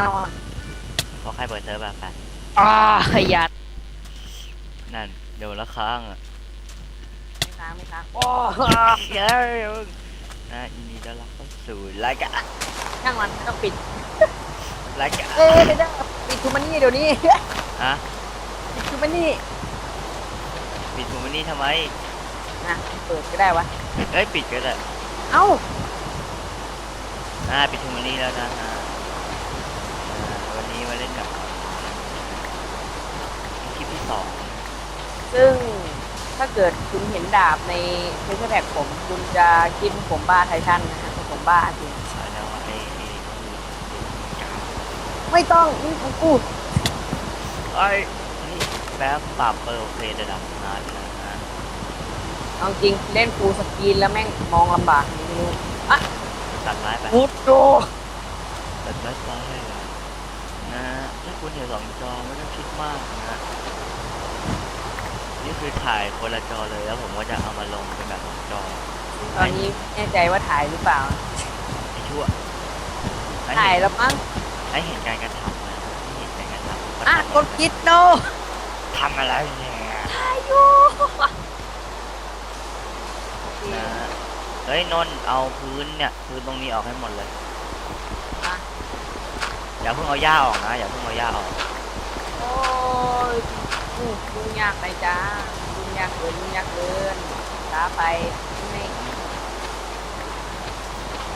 น่นอนเพราะใครเปิดเซิร์ฟแบบไปอ่าขยัดนั่นเดี๋ยวละครั้งอะไม่ค้างไม่ค้างโอ้เย้นะยินดีต้อนรับเข้าสู่รายการช่างมันไม่ต้องปิดรายการเอ้ยเดี๋ยวนะปิดทูมันนี่เดี๋ยวนี้ฮะปิดทูมันนี่ปิดทูมันนี่ทำไมนะเปิดก็ได้วะเอ้ยปิดก็ได้เอ้าอ่าปิดทูมันนี่แล้วนะฮะอ่าวั นนี้มาเล่นกับคลิปที่สองซึ่งถ้าเกิดคุณเห็นดาบในเทสแพ็กผม คุณจะคิดว่าผมบ้าไททันนะฮะแต่ผมบ้าจริงสายแล้วไอ้ไอ้ไม่ต้องนี่ของกูไอ้นี่แป๊บปรับเปิดโอเคระดับนาร์นะฮะเอาจริงเล่นฟูลสกรีนแล้วแม่งมองลำบากไม่รู้ตัดไม้ไปมุดโดตัดไม้ไป นะฮะถ้าคุณเห็นสองจอไม่ต้องคิดมากนะฮะนี่คือถ่ายคนละจอเลยแล้วผมก็จะเอามาลงเป็นแบบสองจอตอนนี้แน่ใจว่าถ่ายหรือเปล่า ไอ้ชั่วให้ถ่ายเห็นแล้วมั้งให้เห็นการกระทำนะให้เห็นการกระทำว่าอะทำกดคิดโนทำอะไรเนี่ยถ่ายอยู่นะฮะเฮ้ยนนท์เอาพื้นเนี่ย พื้นตรงนี้ออกให้หมดเลยอะ อย่าเพิ่งเอาหญ้าออกนะอย่าเพิ่งเอาหญ้าออกโอ้ยอู้ยุ่งยากไปจ้ายุ่งยากเกินยุ่งยากเกินช้าไปไม่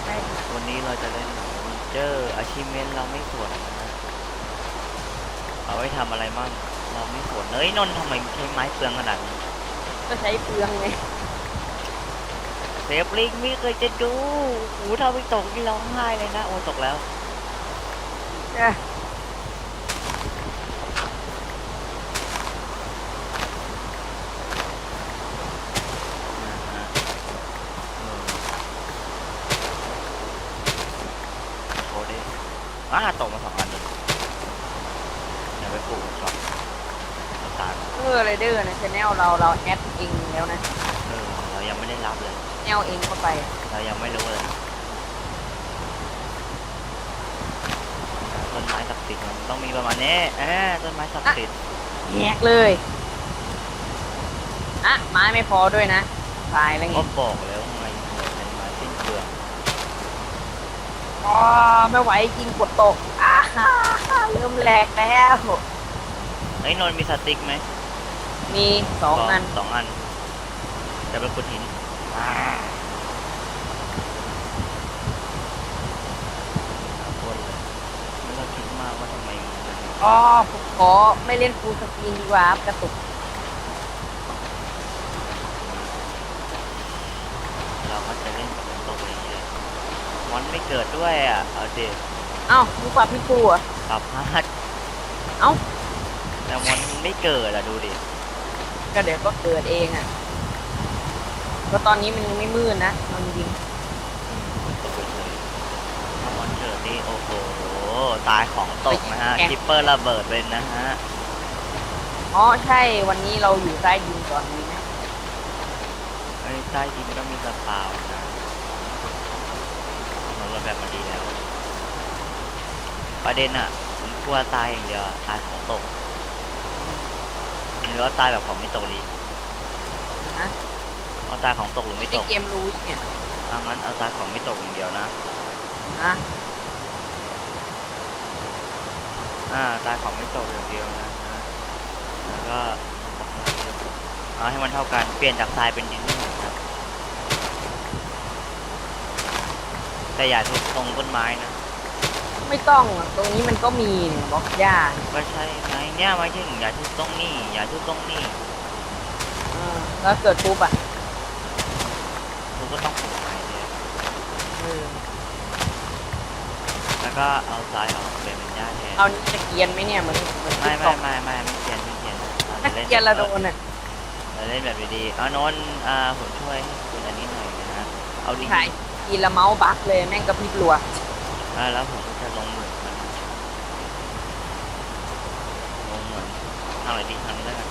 ไม่วันนี้เราจะเล่นเจออาชีพเมนเราไม่สวนนะฮะเอาไว้ทำอะไรมั่งเราไม่สวนเฮ้ยนนท์ทำไมใช้ไม้เปลืองขนาดนี้ก็ใช้เปลืองไงเซฟลิงไม่เคยจะดูหูถ้าไม่ตกนี่ร้องไห้เลยนะโอ้ตกแล้ว เอ้ยนะฮะเออโชว์ดิอ่าตกมาสองอันเลยอย่าไปปลูกก่อนเอาตายก่อนเออไรเดอร์นะชแนลเราเราแอดเองแล้วนะ เออ เรายังไม่ได้รับเลย แนวเองเข้าไป เรายังไม่รู้เลยนะต้น ไม้ศักดิ์สิทธิ์มันต้องมีประมาณนี้เออต้นไม้ศักดิ์สิทธิ์แหกเลย อะ ไม้ไม่พอด้วยนะตายแล้วไงก็บอกแล้วไงเป็นไม้สิ้นเปลืองอ๋อไม่ไหวจริงกดตกอ้าฮ่าเริ่มแหลกแล้วเฮ้ยนนท์มีสติ๊กไหมมีสองอันสองอันจะไปขุดหินอ่าโคตรเลยไม่ต้องคิดมากว่าทำไมมันจะ อ๋อผมขอไม่เล่นฟูลสกรีนดีกว่าครับกระตุกเราก็จะเล่นแบบตกอย่างนี้เลยมอนไม่เกิดด้วยอะ เอาดิเอ้ามึงปรับพี่กูเหรอะปรับพลาดเอ้าแต่มอนไม่เกิดอะดูดิ ก็เดี๋ยวก็เกิดเองอะก็ตอนนี้มันยังไม่มืดนะเอาจริงกไปเลยถ้ามอนเกิดนี่โอ้โหตายของตกนะฮะคิปเปอร์ระเบิดเลยนะฮะๆอ๋อใช่วันนี้เราอยู่ใต้ดินก่อนดีไหมไอ้ยใต้ดินก็มีกระเป๋านะเราระแบบมาดีแล้ว ประเด็นอะผมกลัวตายอย่างเดียวอะตายของตกหรือว่าตายแบบของไม่ตกดีนะเอาตายของตกหรือไม่ในตกเกมรู้เนี่ยถ้างั้นเอาตายของไม่ตกอย่างเดียวนะนะ อ่าตายของไม่ตกอย่างเดียวนะฮะแล้วก็เอาให้มันเท่ากัน เปลี่ยนจากทรายเป็นดินนะครับแต่อย่าทุบตรงต้นไม้นะ ไม่ต้องอะตรงนี้มันก็มีเนี่ยบล็อกหญ้าเนี่ยก็ใช่ไงเนี่ยไม่ใช่อย่าทุบตรงนี้ อย่าทุบตรงนี้ เออแล้วเกิดปุ๊บอะ ทุบก็ต้องปลูกใหม่เลย เออ แล้วก็เอาทรายออกเปลี่ยนเป็นหญ้าแทนเอานี่จะเกรียนไหมเนี่ยเหมือนเหมือนไม่ที่ไม่ตกไม่ไม่ไม่เกียนไม่เกียนเราถ้าจะเล่นเกรียนละโดนอะเราเล่นแบบดีๆเอานนท์อ่าผมช่วยให้คุณอันนี้หน่อยนะฮะเอาดินถ่ายกีละเมาส์บักเลยแม่งกระพริบรัวอ่าแล้วผมก็จะลงเหมือนมันลงเหมือนทางไหนดีทางนี้แล้วกัน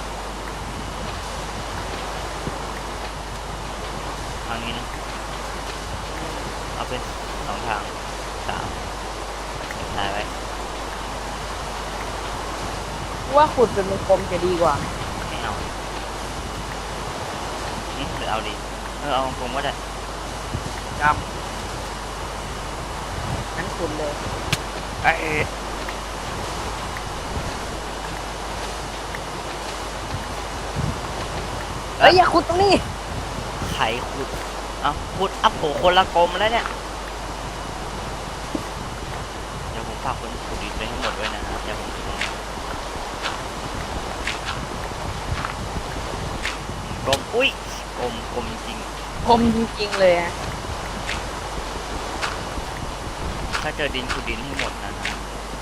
ทางนี้นะเอาเป็นสองทางสามเดี๋ยว ถ่ายไว้ว่าขุดเป็นวงกลมจะดีกว่า ไม่เอาอืมหรือเอาดีเออเอาของผมก็ได้จำนั้นขุดเลยไอ้เอ้ยอย่าขุดตรงนี้ ไขขุด เอาขุดอัพโผคนละกลมแล้วเนี่ย เดี๋ยวผม ฝากคนขุดดินไปให้งหมดด้วยนะครับผมกลมอุ้ยกลมกลมจริงคมจริงๆเลยอะถ้าเจอดินขุดดินให้หมดนะ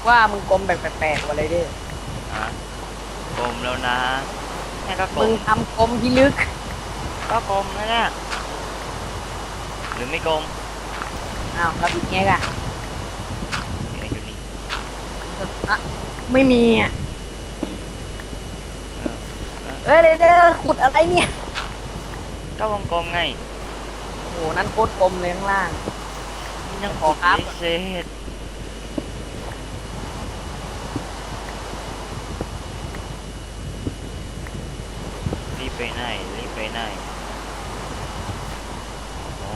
ว่ามึงกลมแบบแปลกๆกว่าเด้ออะกลมแล้วนะแค่ก็กลมึงทำกลมที่ลึก ก็กลมแล้วเนี่ยหรือไม่กลมอ้าวแล้วอีกแง่กะ เนี่ยอยู่นี่ อะไม่มีอะเออเอ้ยเด้อเด้อขุดอะไรเนี่ย ก็วงกลมไงโอ้โห นั่นโคตรกลมเลยข้างล่างยังขอครับไม่เสร็จรีบไปไหนรีบไปไหนโอ้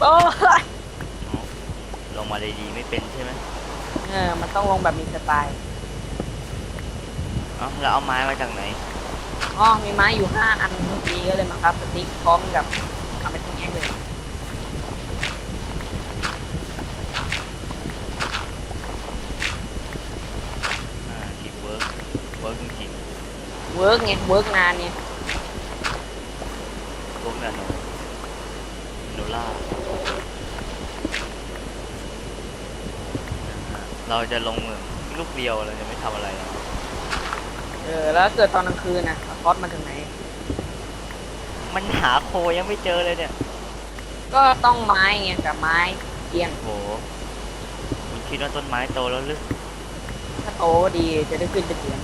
โอ้ยลง มาเลยดีไม่เป็นใช่ไหมเออ มันต้องลงแบบมีสไตล์ เอ้าแล้วเอาไม้มาจากไหน อ๋อ มีไม้อยู่ห้าอันเมื่อกี้ก็เลยมาครับสติ๊กพร้อมกับทำเป็นทั้งแง่เลย อ่าทีเวิร์กเวิร์กจริงเวิร์กไง เวิร์กนานเนี่ย ๆเวิร์กนาโนโนล่า เราจะลงเมืองลูกเดียวเราจะไม่ทำอะไรหรอกเออ แล้วเกิดตอนกลางคืนนะคอสมาถึงไหน มันหาโคยังไม่เจอเลยเนี่ยก็ต้องไม้ไงกับไม้เตียงโหคุณคิดว่าต้นไม้โตแล้วหรือถ้าโตก็ดีจะได้ขึ้นเป็นเตียง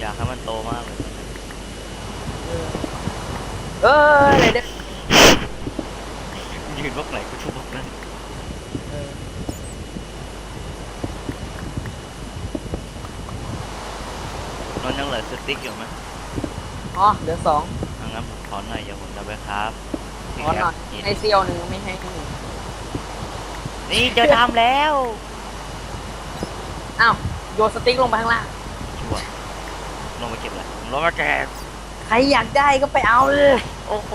อยากให้มันโตมากเลยเออเออเลยเด้อยืนบล็อกไหนกูทุบบล็อกนั้น เออ นอนยังเหลือสติ๊กอยู่ไหมอ๋อเหลือสองเอางั้นผมขอหน่อยอย่าผมจะไปครับขอหน่อยนี่ในเซียวหนึ่งไม่ให้หนึ่งนี่เจอทำแล้ว อ้าวโยนสติ๊กลงไปข้างล่างชัวร์ลงมาเก็บเลยผมลงมาแจกใครอยากได้ก็ไปเอาเลย โอ้โห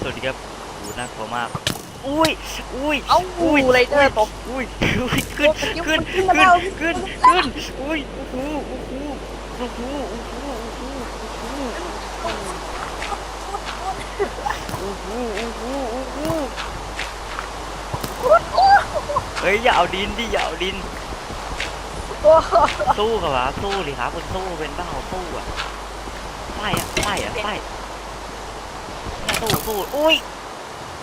สวัสดีครับโหูน่ากลัวมาก อุ้ยอุ้ยเอาอุ้ยไรเดอร์ตกอุ้ยอุ้ยขึ้นขึ้นขึ้นขึ้นขึ้นอุ้ยอู้หูอู้หูอู้หูอู้หูอู้หูอู้หูอู้หูอู้โหเฮ้ยอย่าเอาดินดิอย่าเอาดินสู้กับวะสู้ดิครับคุณสู้เป็นบ้าสู้อะไปอะไปอะไปสู้สู้อุ้ย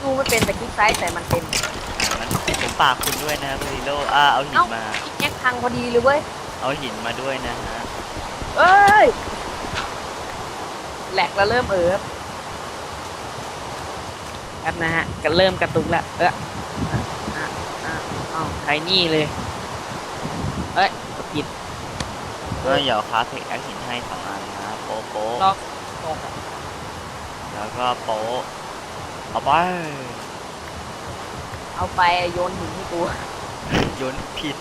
ดูไม่เป็นแต่คลิกซ้ายแต่มันเป็นงั้นผมฝากคุณด้วยนะครับคุณฮีโร่อ่าเอาหินเอ้ามา คลิกแยกพังพอดีเลยเว้ยเอาหินมาด้วยนะฮะเอ้ยแหลกแล้วเริ่มเอิบครับนะฮะก็เริ่มกระตุกแล้วเอออะอะอะอ้าวใครนี่เลยเอ้ยผิดก็เดี๋ยวคราฟเทคแอคหินให้สองอันนะโป๊ะโป๊ะรอบตกอะแล้วก็โป๊ะ เอาไป เอาไปโยนหินให้กู โยนผิด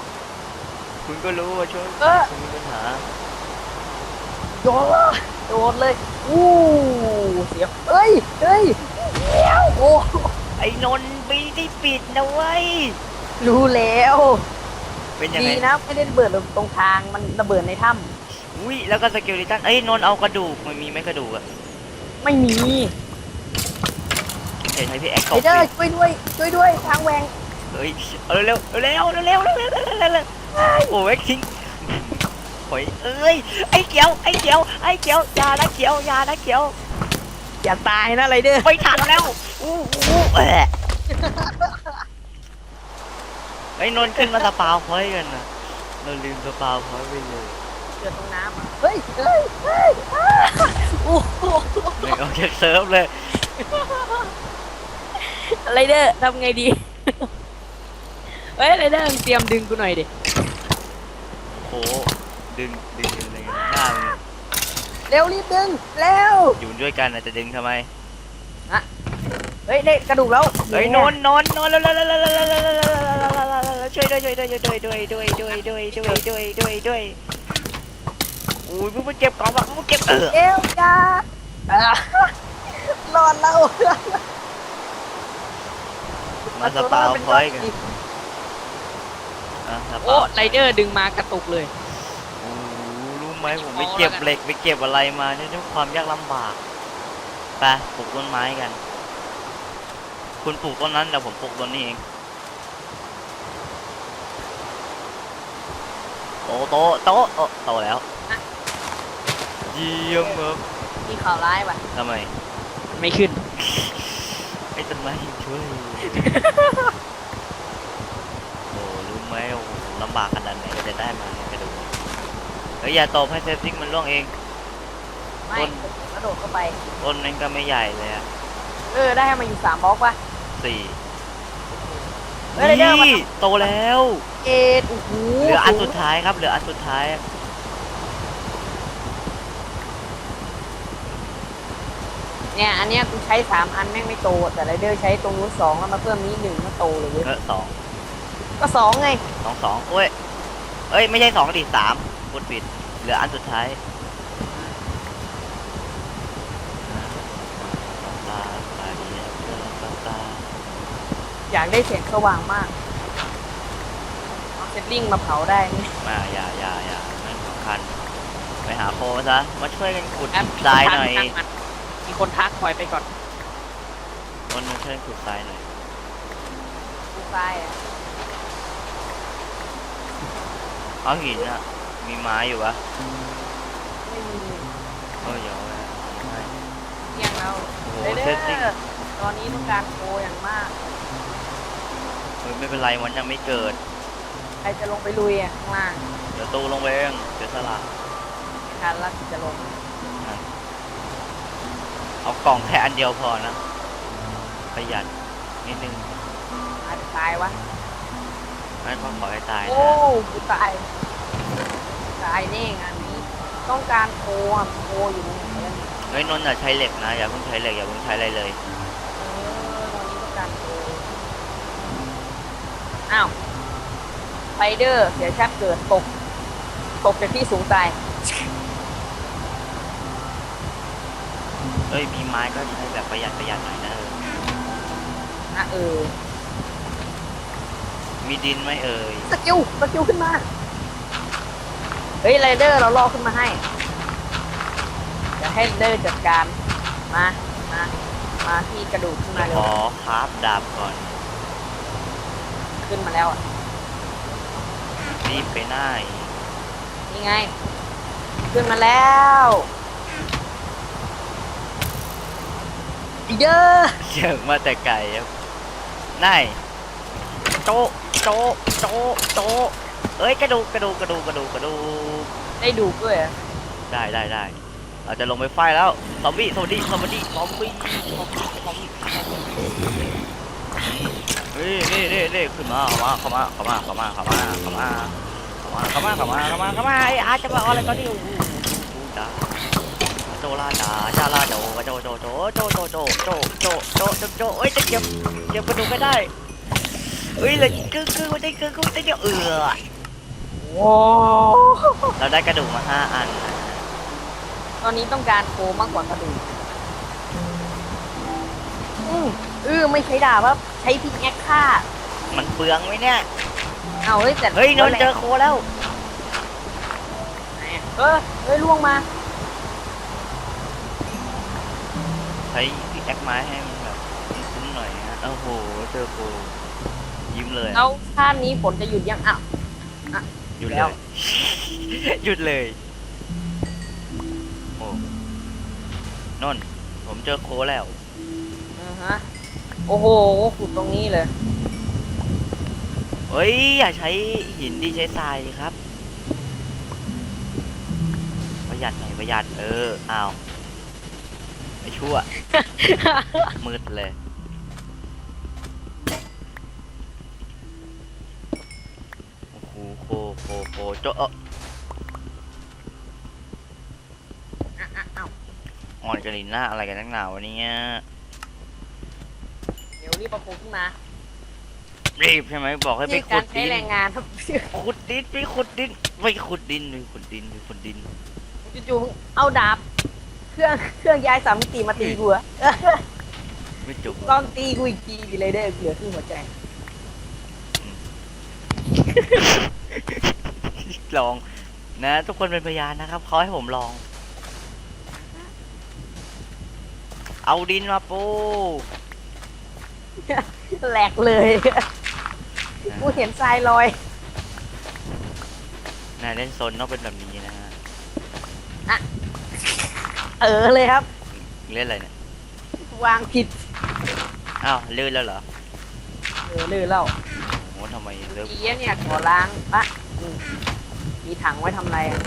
คุณก็รู้ว่าช่วงเออ คุณมีปัญหาโยนเลยโยนเลยอู้เสียเอ้ยเอ้ยเดี๋ยวโอ้ไอ้นนท์ไม่ได้ปิดนะเว้ยรู้แล้วเป็นยังดีไงนะไม่ได้ระเบิดตรงทางมันระเบิดในถ้อุ้ยแล้วก็สเกลิตันเอ้ยนนท์เอากระดูกมันมีไหมกระดูกอะำไม่มีเดี๋ยว ใช้พี่แอคตเดี๋บยวเด้อดิช่วยด้วยช่วยด้วยทางแหวงเฮ้ยเอาเร็วเร็วเร็วเร็วเร็วเร็วเร็วเร็วเร็วโอ้ยทิ้งโอ้ยเอ้ยไอ้เขียวไอ้เขียวไอ้เขียวอยานะเขียวอยานะเขียวอย่าตายนะไรเดอร์ไม่ทันแล้วอู้อู้เอะไอ้นนท์ขึ้นมาสปาวพอยต์กันนะเราลืมสปาวพอยต์ไปเลยเกิดตรงน้ำอะเฮ้ยเฮ้ยเฮ้ยอ้าโอ้โหจากเซิร์ฟเลย ไรเดอร์ทำไงดี เฮ้ยไรเดอร์มึงเตรียมดึงกูหน่อยดิ โหดึงดึงดึงดึงหน้ามึงเร็วรีบดึง เร็ว อยู่ด้วยกันอาจจะดึงทำไมเฮ้ยได้กระดูกแล้วเฮ้ยนอนนอนนอนแล้วแล้วแล้วแล้วแล้วแล้วแล้วช่วยด้วยช่วยด้วยช่วยด้วยด้วยด้วยด้วยด้วยด้วยด้วยด้วยด้วยอุ้ยมึงมาเก็บของว่ะมึงมาเก็บเออเอวจ้าอะรอดแล้ว มาสปาวพอยต์กันอะสโอ้ปาวไรเดอร์ดึงมากระตุกเลย โอ้รู้ไหมผมไปเก็บเหล็กไปเก็บอะไรมาเนี่ยด้วยความยากลำบากไปปลูกต้นไม้กัน คุณปลูกต้นนั้นแต่ผมปลูกต้นนี้เองโตโตโตโตโตแล้วอะเยี่ยมครับมีข่าวร้ายป่ะทำไมมันไม่ขึ้น ไอ้ต้นไม้ช่วย โอ้รู้ไหมโอ้โหลำบากขนาดไหนก็จะได้มาเนี่ยกระดูกเฮ้ยอย่าตบให้เซฟซิกมันล่วงเอง ไม่ต้นกระโดดเข้าไป ต้นนั้นก็ไม่ใหญ่เลยอะเออ ได้มาอยู่สามบล็อกป่ะ สี่เฮ้ยไรเดอร์มา นี่โตแล้ว เอ็ดโอ้โหเหลืออันสุดท้ายครับ เหลืออันสุดท้าย เนี่ยอันเนี้ยกูใช้สามอันแม่งไม่โต แต่ไรเดอร์ใช้ตรงนู้นสองแล้วมาเพิ่มนี้หนึ่งก็โตเลยเว้ยเออสองก็สองไงสองสองโอ้ยเอ้ยไม่ใช่สองดิสามพูดผิดเหลืออันสุดท้ายตาตาดีตาตาอยากได้เสียงสว่างมากเอาเซตลิงมาเผาได้ไหมมาอย่าอย่าอย่าไม่สำคัญไปหาโฟซะมาช่วยกันขุดแอปทรายหน่อยทัก มันมีคนทักคอยไปก่อนคนมาช่วยขุดทรายหน่อยกูทรายอะเอาหินอะมีไม้อยู่ปะไม่มีเออเดี๋ยวเอาให้เที่ยงแล้วโอ้โหไรเดเซอตติ้งร์ตอนนี้ต้องการโคอย่างมาก เฮ้ยไม่เป็นไรมันยังไม่เกิด ใครจะลงไปลุยอะข้างล่างเดี๋ยวตู้ลงไปเองเดี๋ยวสละคันละจะลง เอากล่องแค่อันเดียวพอนะ ประหยัดนิดนึงอาจจะตายวะไม่ก็ขอให้ตายโอ้นะกูตายตายแน่งานนี้ ต้องการโคอะโคอยู่ตรงไหนอะเฮ้ยนนท์อย่าใช้เหล็กนะ อย่าเพิ่งใช้เหล็กอย่าเพิ่งใช้อะไรเลย เออตอนนี้ต้องการโคอ้าวไฟเดอร์เสียชาติเกิดตกตกจากที่สูงตาย เฮ้ยมีไม้ก็ใช้แบบประหยัดประหยัดหน่อยนะนะเออ มีดินไหมเอ่ยสกิล สกิลขึ้นมา เฮ้ยไรเดอร์เราล่อขึ้นมาให้เดี๋ยวให้ไรเดอร์จัดการ มา มา มาที่กระดูกขึ้นมาเร็ขวอคราฟดาบก่อนขึ้นมาแล้วอะ รีบไปหน้านี่ไง ขึ้นมาแล้ว เยอะเยอะมาแต่ไก่ครับนายโจะโจะโจะโจะเอ้ยกระดูกกระดูกกระดูกกระดูกกระดูกได้ดูด้วยอะได้ได้ได้เราจะลงไปไฟแล้วซอมบี้สวัสดีสวัสดีซอมบี้ซอมบี้ซอมบี้เฮ้ยนี่นี่นี่ขึ้นมาเข้ามาเข้ามาเข้ามาเข้ามาเข้ามาเข้ามาเข้ามาเข้ามาเข้ามาเข้ามาเข้ามาไอ้อาจะมาเอาอะไรก็ดิโอ้โหจ้า โจลาจ้าจาลาโจโจโจโจโจโจโจโจโจโจโจโจเอ้ยจะเก็บเก็บกระดูกไม่ได้เฮ้ยเลยกึ่งกึ่งไม่ได้กึ่งกึ่งไม่ได้เดี๋ยวเออโว้เราได้กระดูกมาห้าอันนะตอนนี้ต้องการโคมากกว่ากระดูกอืมเออไม่ใช้ดาบครับใช้พิกแอคฆ่า มันเปลืองไหมเนี่ยเอาเฮ้ยแต่เฮ้ยนนท์เจอโคแล้วไหนอะเออเฮ้ยล่วงมา ใช้พิกแอคไม้ให้มันแบบคุ้มๆหน่อยฮะโอ้โหเจอโคยิ้มเลยอะแล้วชาตินี้ฝนจะหยุดยังอ้าวหยุดแล้เลวยหยุดเลยโอ้นนท์ผมเจอโคแล้วอือฮะโอ้โหขุดตรงนี้เลยเฮ้ยอย่าใช้หินดิใช้ทรายครับ ประหยัดหน่อยประหยัดเอออ้าว ไอ้ชั่ว มืดเลย โอ้โหโคโคโคโจะเอ้ออะอะเอ้าอ่อนกันลินหน้าอะไรกันนักหนาวะเนี่ยเดี๋ยวรีบประคุขึ้นมารีบใช่ไหมบอกให้ไปนี่ขุการดใช้ดินแรงงานครับขุดดินไปขุดดินไปขุดดินไปขุดดินไปขุดดิน จู่ๆเอาดาบ เครื่องเครื่องย้ายสามมิติมาตีกูอะไม่จบลองตีกูอีกทีดิเลยเด้อเหลือครึ่งหัวใจลอง นะ ทุกคนเป็นพยานนะครับเขาให้ผมลอง เอาดินมาปูแหลกเลยกูเห็นทรายลอยนายเล่นโซนต้องเป็นแบบนี้นะฮะ เออเลยครับ เล่นอะไรเนี่ยวางผิด อ้าวลื่นแล้วเหรอเออเลยเล่าโอ้ทำไมเริ่มอีเนี้ยเนี่ยขอล้างปะอืมมีถังไว้ทำอะไรอะ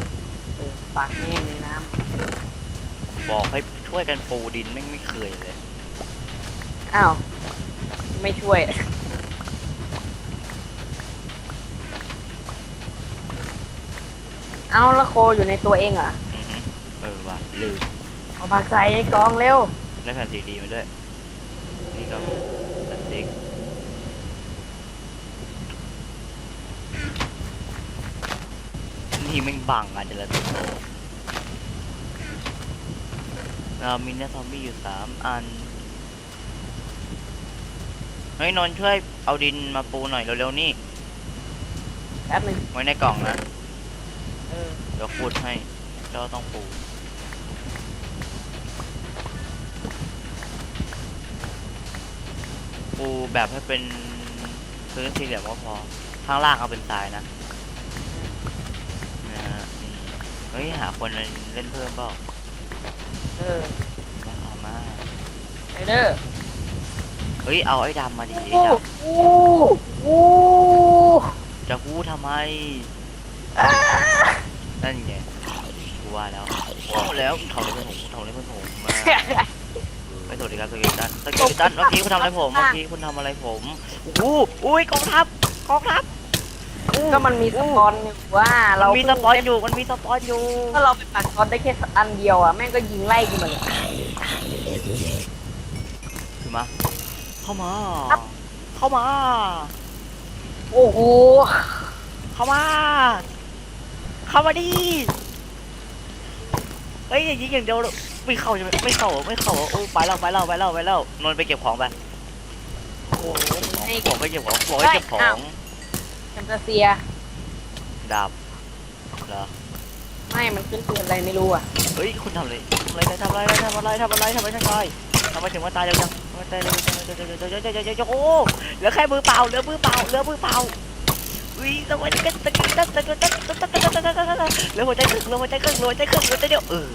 เออปากแห้งในน้บอกให้ช่วยกันปูดินไม่งไม่เคยเลยำอ้าว ไม่ช่วย เอาและโคอยู่ในตัวเองเหรออือฮึเออว่ะลืม เอาผักใส่ในกล่องเร็วได้แผ่นซีดีมาด้วย นี่ก็พลาสติกนี่แม่งบังอะเดี๋ยวเราติดเรามีเนื้อซอมบี้อยู่สามอัน เฮ้ยนนท์ช่วยเอาดินมาปูหน่อยเร็วๆนี่ แป๊บหนึงไว้ในกล่องนะ เออ เดี๋ยวขุดให้แล้วต้องปู ปูแบบให้เป็นพื้นสี่เหลี่ยมก็พอ ข้างล่างเอาเป็นทรายนะนะฮะนี่เฮ้ยหาคนเล่นเพิ่มเปล่าเออมาเอามาไปเด้อเฮ้ยเอาไอ้ดำมาดิไอ้โอ้ดโอ้โอ้ำจะกู้ทำไมอ้านั่นไงกูว่าแล้วว้าวแล้วทำอะไรเพื่อนผมทำอะไรเพื่อนผมมาไม่ สวัสดีครับสเกลตันสเกลตันเมื่อกี้คุณทำอะไรผมเมื่อกี้คุณทำอะไรผมอู้อุ้ยกองทัพกองทัพอู้ก็มันมีสปอนอยู่ว่ามัเรานมีสปอนอยู่มันมีสปอนอยู่ถ้าเราไปปักสปอนได้แค่อันเดียวอะแม่งก็ยิงไล่กูมาเลยขึ้นมาเข้ามาครับเข้ามา โอ้โหเข้ามา เข้ามาดิเฮ้ยอย่ายิงอย่างเดียว ไม่เข้าใช่ไหมไม่เข้าเหรอไม่เข้าเหรอโอ้ไปแล้วไปแล้วไปแล้วไปแล้วนนท์ไปเก็บของไปโอ้โหให้ บอกไปเก็บของบอกให้เก็บขอเฮ้ยอ้าวงแคมเปเซีย ดาบเหรอไม่ มันขึ้นปืนอะไรไม่รู้อะ เฮ้ยคุณทำอะไรทำอะไรทำอะไรทำอะไรทำอะไรทำอะไรทำอะไรทำไมถึงว่าตายเร็วจังทำไมตายเร็วจังเร็วจังเร็วจังเร็วจังเร็วจังเร็วจังโอ้เหลือแค่มือเปล่าเหลือมือเปล่าเหลือมือเปล่าอุ้ยสวัสดีกันตะกี้ตะตะตะตะตะตะตะตะตะตะเหลือหัวใจครึ่งเหลือหัวใจครึ่งเหลือหัวใจครึ่งเหลือหัวใจเดียวเออ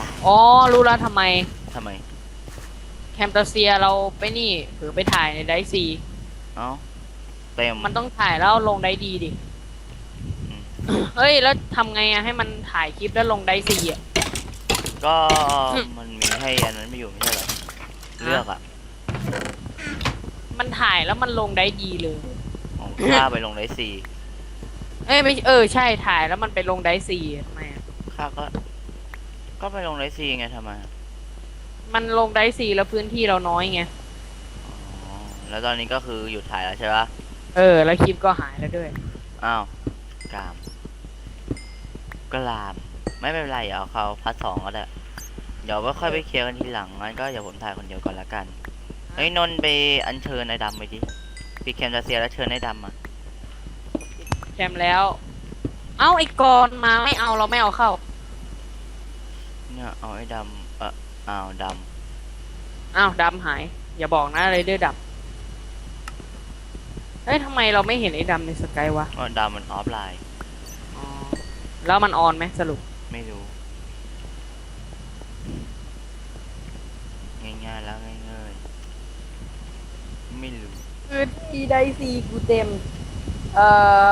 ตายอ๋อ รู้แล้วทำไม ทำไม แคมเปเซียเราไปนี่เผือไปถ่ายในไดซีเอ้าเต็ม มันต้องถ่ายแล้วลงไดดีดิ อืม เฮ้ย แล้วทำไงอะให้มันถ่ายคลิปแล้วลงไดซีอะ ก็มันมีให้อันนั้นไม่อยู่ไม่ใช่เหรอเลือกอะมันถ่ายแล้วมันลงไดดีเลย ของข้าไปลงได้สี่เอ้ยไม่เออใช่ถ่ายแล้วมันไปลงไดซีทำไมอะข้าก็ ก็ไปลงได้สี่ไงทำไมมันลงไดซีแล้วพื้นที่เราน้อยไง อ๋อแล้วตอนนี้ก็คือหยุดถ่ายแล้วใช่ปะเออ แล้วคลิปก็หายแล้วด้วย อ้าวกามกลาม ไม่เป็นไรเอาเขาพัดสองก็ได้เดี๋ยวก็ค่อยไปเคลียร์กันทีหลังงั้นก็เดี๋ยวผมถ่ายคนเดียวก่อนละกันเฮ้ยนนท์ไปอัญเชิญไอ้ดำไปดิปีแคมจะเซียแล้วเชิญไอ้ดำมา แคมแล้ว เอ้าไอ้กรมาไม่เอาเราไม่เอาเข้า เนี่ยเอาไอ้ดำเอออ้าวดอ้าวดำหาย อย่าบอกนะอะไรเดอร์ดับเฮ้ยทำไมเราไม่เห็นไอ้ดำในสกายวะำว่าดำมันออฟไลน์อ๋อแล้วมันออนไหมสรุป ไม่รู้ ง่ายๆแล้วง่ายๆไม่รู้ คือที่ได้ซีกูเต็ม เอ่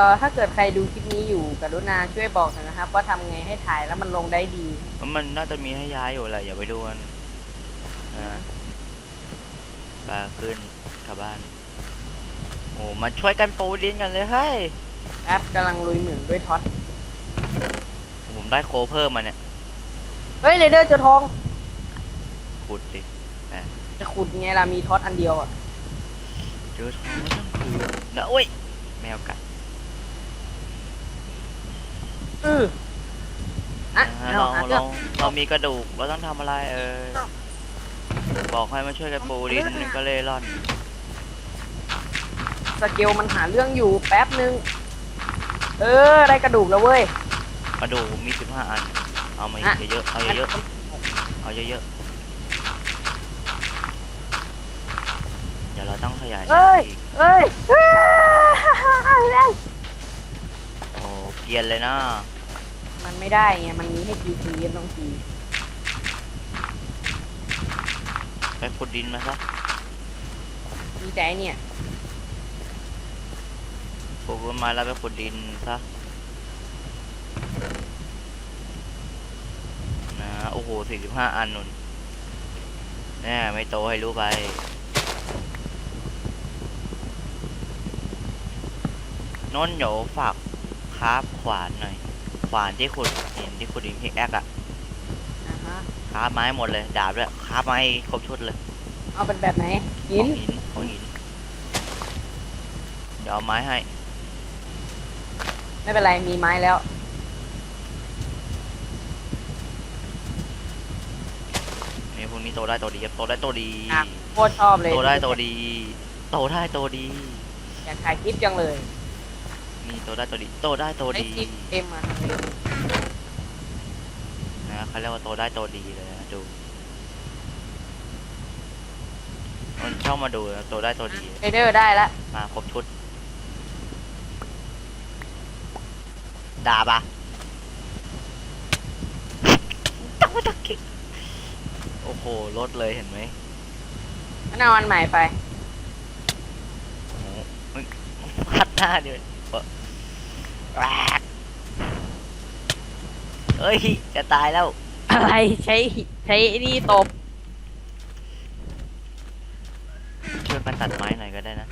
อ ถ้าเกิดใครดูคลิปนี้อยู่กรุณาช่วยบอกหน่อยนะครับ ว่าทำไงให้ถ่ายแล้วมันลงได้ดีโอ มันน่าจะมีให้ย้ายอยู่แหละอย่าไปดูมันนะปลาขึ้นกลับบ้าน โอ้มาช่วยกันปูดินกันเลยเฮ้ยแอปกำลังลุยเหมืองด้วยท็อตผมได้โคเพิ่มมาเนี่ยเฮ้ยเรเดอร์เจอทองขุดสิจะขุดไงล่ะมีท็อตอันเดียวอะเจอทองไม่ต้องคือนะโอ้ยแมวกัดอือ อะอ่าเอาเราหาเจเราอเรามีกระดูกเราต้องทำอะไรเออบอกให้มาช่วยกันปูดินก็เล่ร่อนสเกลมันหาเรื่องอยู่แป๊บนึง เออ ได้กระดูกแล้วเว้ย กระดูกมีสิบห้าอัน เอามาอะเยอะๆเอาเยอะๆเอาเยอะๆเดี๋ยวเราต้องขยายเอ้ย อีกเอ้ยเอ้ยโอ้เกรียนเลยนะ มันไม่ได้ไง มันมีให้ทีทีต้องทีไปขุดดินมาซะมีแต่ไอ้เนี่ย ปลูกต้นไม้แล้วไปขุดดินซะนะโอ้โหสี่สิบห้าอันนุ่นแน่ไม่โตให้รู้ไป นนท์เดี๋ยวฝากคราฟขวานหน่อย ขวานที่ขุดหินที่ขุดหินพิกแอคอะอ่าฮะคราฟไม้หมดเลย ดาบด้วยคราฟไม้ครบชุดเลยเอาเป็นแบบไหนขหิอนงหินของหิน เดี๋ยวเอาไม้ให้ ไม่เป็นไร มีไม้แล้ว นี่พวกนี้โตได้โตดีครับโตได้โตดีอะโคตรชอบเลยโตได้โตดี โตได้โตดี อยากถ่ายคลิปจังเลย นี่โตได้โตดีโตได้โตไอดีคลิปเอ็มมาทำเลยนะเขาเรียกว่าโตได้โตดีเลยนะดูมันชอบมาดูนะโตได้โตดี เรเดอร์ได้ละมาครบชุดดาบอะตั้งไม่ตั้งกิโอ้โหลดเลยเห็นไหมงั้นเอาอันใหม่ไปโอ้โหมึงพัดหน้าดิ เปิดแรกเอ้ย จะตายแล้ว อะไรใช้ใช้ไอ้นี่ตบช่วยกันตัดไม้หน่อยก็ได้นะ